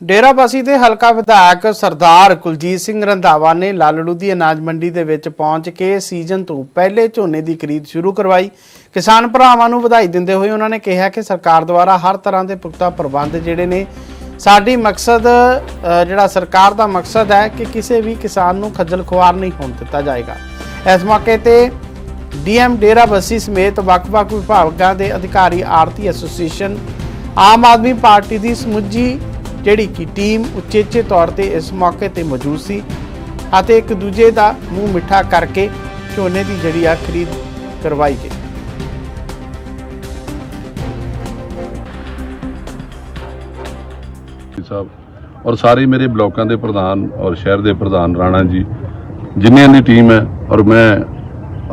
ਡੇਰਾਬੱਸੀ ਦੇ ਹਲਕਾ ਵਿਧਾਇਕ ਸਰਦਾਰ ਕੁਲਜੀਤ ਸਿੰਘ ਰੰਧਾਵਾ ਨੇ ਲਾਲੜੂ ਦੀ ਅਨਾਜ ਮੰਡੀ ਦੇ ਵਿੱਚ ਪਹੁੰਚ ਕੇ ਸੀਜ਼ਨ ਤੋਂ ਪਹਿਲੇ ਝੋਨੇ ਦੀ ਖਰੀਦ ਸ਼ੁਰੂ ਕਰਵਾਈ। ਕਿਸਾਨ ਭਰਾਵਾਂ ਨੂੰ ਵਧਾਈ ਦਿੰਦੇ ਹੋਏ ਉਹਨਾਂ ਨੇ ਕਿਹਾ ਕਿ ਸਰਕਾਰ ਦੁਆਰਾ ਹਰ ਤਰ੍ਹਾਂ ਦੇ ਪੁਖਤਾ ਪ੍ਰਬੰਧ ਜਿਹੜੇ ਨੇ, ਸਾਡੀ ਮਕਸਦ ਜਿਹੜਾ ਸਰਕਾਰ ਦਾ ਮਕਸਦ ਹੈ ਕਿ ਕਿਸੇ ਵੀ ਕਿਸਾਨ ਨੂੰ ਖੱਜਲ ਖੁਆਰ ਨਹੀਂ ਹੋਣ ਦਿੱਤਾ ਜਾਏਗਾ। ਇਸ ਮੌਕੇ ਤੇ ਡੀਐਮ ਡੇਰਾਬੱਸੀ ਸਮੇਤ ਵੱਖ-ਵੱਖ ਵਿਭਾਗਾਂ ਦੇ ਅਧਿਕਾਰੀ ਆਰਤੀ ਐਸੋਸੀਏਸ਼ਨ, ਆਮ ਆਦਮੀ ਪਾਰਟੀ ਦੀ ਸਮੁੱਚੀ ਜਿਹੜੀ ਕਿ ਟੀਮ ਉਚੇਚੇ ਤੌਰ ਤੇ ਇਸ ਮੌਕੇ ਤੇ ਮੌਜੂਦ ਸੀ ਅਤੇ ਇੱਕ ਦੂਜੇ ਦਾ ਮੂੰਹ ਮਿੱਠਾ ਕਰਕੇ ਝੋਨੇ ਦੀ ਜਿਹੜੀ ਆ ਖਰੀਦ ਕਰਵਾਈ ਗਈ। ਸਾਹਿਬ, ਔਰ ਸਾਰੇ ਮੇਰੇ ਬਲਾਕਾਂ ਦੇ ਪ੍ਰਧਾਨ ਔਰ ਸ਼ਹਿਰ ਦੇ ਪ੍ਰਧਾਨ ਰਾਣਾ ਜੀ, ਜਿੰਨਿਆਂ ਦੀ ਟੀਮ ਹੈ ਔਰ ਮੈਂ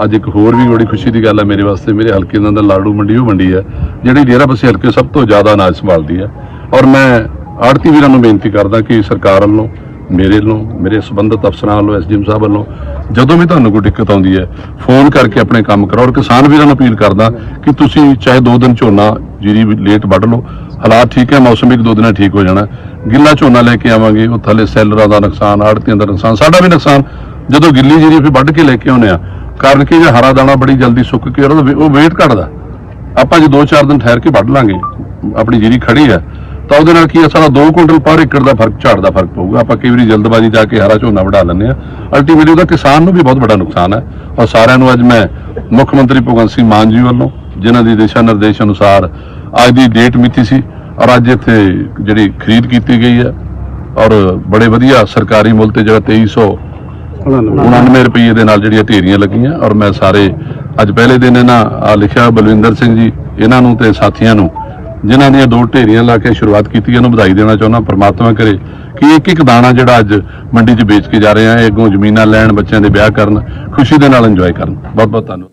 ਅੱਜ ਇੱਕ ਹੋਰ ਵੀ ਬੜੀ ਖੁਸ਼ੀ ਦੀ ਗੱਲ ਹੈ ਮੇਰੇ ਵਾਸਤੇ, ਮੇਰੇ ਹਲਕੇ ਦਾ ਨਾਂ ਲਾੜੂ ਮੰਡੀ ਉਹ ਮੰਡੀ ਹੈ, ਜਿਹੜੀ ਡੇਰਾ ਬਸੇ ਹਲਕੇ ਸਭ ਤੋਂ ਜ਼ਿਆਦਾ ਅਨਾਜ ਸੰਭਾਲਦੀ ਹੈ। ਔਰ ਮੈਂ ਆੜਤੀ ਵੀਰਾਂ ਨੂੰ ਬੇਨਤੀ ਕਰਦਾ ਕਿ ਸਰਕਾਰ ਵੱਲੋਂ, ਮੇਰੇ ਵੱਲੋਂ, ਮੇਰੇ ਸੰਬੰਧਿਤ ਅਫਸਰਾਂ ਵੱਲੋਂ ਐਸਡੀਐਮ ਸਾਹਿਬ ਵੱਲੋਂ, ਜਦੋਂ ਵੀ ਤੁਹਾਨੂੰ ਕੋਈ ਦਿੱਕਤ ਆਉਂਦੀ ਹੈ, ਫੋਨ ਕਰਕੇ ਆਪਣੇ ਕੰਮ ਕਰੋ। ਔਰ ਕਿਸਾਨ ਵੀਰਾਂ ਨੂੰ ਅਪੀਲ ਕਰਦਾ ਕਿ ਤੁਸੀਂ ਚਾਹੇ ਦੋ ਦਿਨ ਝੋਨਾ ਜੀਰੀ ਲੇਟ ਵੱਢ ਲਓ। ਹਾਲਾਤ ਠੀਕ ਹੈ, ਮੌਸਮ ਇੱਕ ਦੋ ਦਿਨਾਂ ਠੀਕ ਹੋ ਜਾਣਾ। ਗਿੱਲਾ ਝੋਨਾ ਲੈ ਕੇ ਆਵਾਂਗੇ, ਉਹ ਥੱਲੇ ਸੈਲਰਾਂ ਦਾ ਨੁਕਸਾਨ ਆੜਤੀਆਂ ਦਾ ਨੁਕਸਾਨ, ਸਾਡਾ ਵੀ ਨੁਕਸਾਨ। ਜਦੋਂ ਗਿੱਲੀ ਜੀਰੀ ਫਿਰ ਵੱਢ ਕੇ ਲੈ ਕੇ ਆਉਂਦੇ ਆ ਕਾਰਨ ਕਿ ਜੇ ਹਰਾ ਦਾਣਾ ਬੜੀ ਜਲਦੀ ਸੁੱਕ ਕੇ, ਉਹਦਾ ਉਹ ਵੇਟ ਘਟਦਾ। ਆਪਾਂ ਜੇ 2-4 ਦਿਨ ਠਹਿਰ ਕੇ ਵੱਢ ਲਾਂਗੇ, ਆਪਣੀ ਜੀਰੀ ਖੜੀ ਹੈ ਤਾਂ ਉਹਦੇ ਨਾਲ ਕੀ ਹੈ ਸਾਡਾ 2 ਕੁਇੰਟਲ ਪਰ ਏਕੜ ਦਾ ਫ਼ਰਕ, ਝਾੜ ਦਾ ਫ਼ਰਕ ਪਊਗਾ। ਆਪਾਂ ਕਈ ਵਾਰੀ ਜਲਦਬਾਜ਼ੀ ਜਾ ਕੇ ਹਰਾ ਝੋਨਾ ਵਢਾ ਲੈਂਦੇ ਆ ਅਲਟੀਮੇਟਲੀ ਉਹਦਾ ਕਿਸਾਨ ਨੂੰ ਵੀ ਬਹੁਤ ਵੱਡਾ ਨੁਕਸਾਨ ਹੈ। ਔਰ ਸਾਰਿਆਂ ਨੂੰ ਅੱਜ ਮੈਂ ਮੁੱਖ ਮੰਤਰੀ ਭਗਵੰਤ ਸਿੰਘ ਮਾਨ ਜੀ ਵੱਲੋਂ, ਜਿਨ੍ਹਾਂ ਦੀ ਦਿਸ਼ਾ ਨਿਰਦੇਸ਼ ਅਨੁਸਾਰ ਅੱਜ ਦੀ ਡੇਟ ਮਿਤੀ ਸੀ, ਔਰ ਅੱਜ ਇੱਥੇ ਜਿਹੜੀ ਖਰੀਦ ਕੀਤੀ ਗਈ ਹੈ। ਔਰ ਬੜੇ ਵਧੀਆ ਸਰਕਾਰੀ ਮੁੱਲ ਤੇ ਜਿਹੜਾ 2300 99 ਰੁਪਏ ਦੇ ਨਾਲ ਜਿਹੜੀਆਂ ਢੇਰੀਆਂ ਲੱਗੀਆਂ। ਔਰ ਮੈਂ ਸਾਰੇ, ਅੱਜ ਪਹਿਲੇ ਦਿਨ ਇਹਨਾਂ ਲਿਖਿਆ ਬਲਵਿੰਦਰ ਸਿੰਘ ਜੀ, ਇਹਨਾਂ ਨੂੰ ਤੇ ਸਾਥੀਆਂ ਨੂੰ ਜਿਨ੍ਹਾਂ ਦੀਆਂ ਦੋ ਢੇਰੀਆਂ ਲਾ ਕੇ ਸ਼ੁਰੂਆਤ ਕੀਤੀ ਇਹਨੂੰ ਵਧਾਈ ਦੇਣਾ ਚਾਹੁੰਦਾ, ਪਰਮਾਤਮਾ ਕਰੇ ਕਿ ਇੱਕ ਇੱਕ ਦਾਣਾ ਜਿਹੜਾ ਅੱਜ ਮੰਡੀ 'ਚ ਵੇਚ ਕੇ ਜਾ ਰਹੇ ਆ, ਇਹ ਅੱਗੋਂ ਜ਼ਮੀਨਾਂ ਲੈਣ, ਬੱਚਿਆਂ ਦੇ ਵਿਆਹ ਕਰਨ, ਖੁਸ਼ੀ ਦੇ ਨਾਲ ਇੰਜੋਏ ਕਰਨ। ਬਹੁਤ ਬਹੁਤ ਧੰਨਵਾਦ।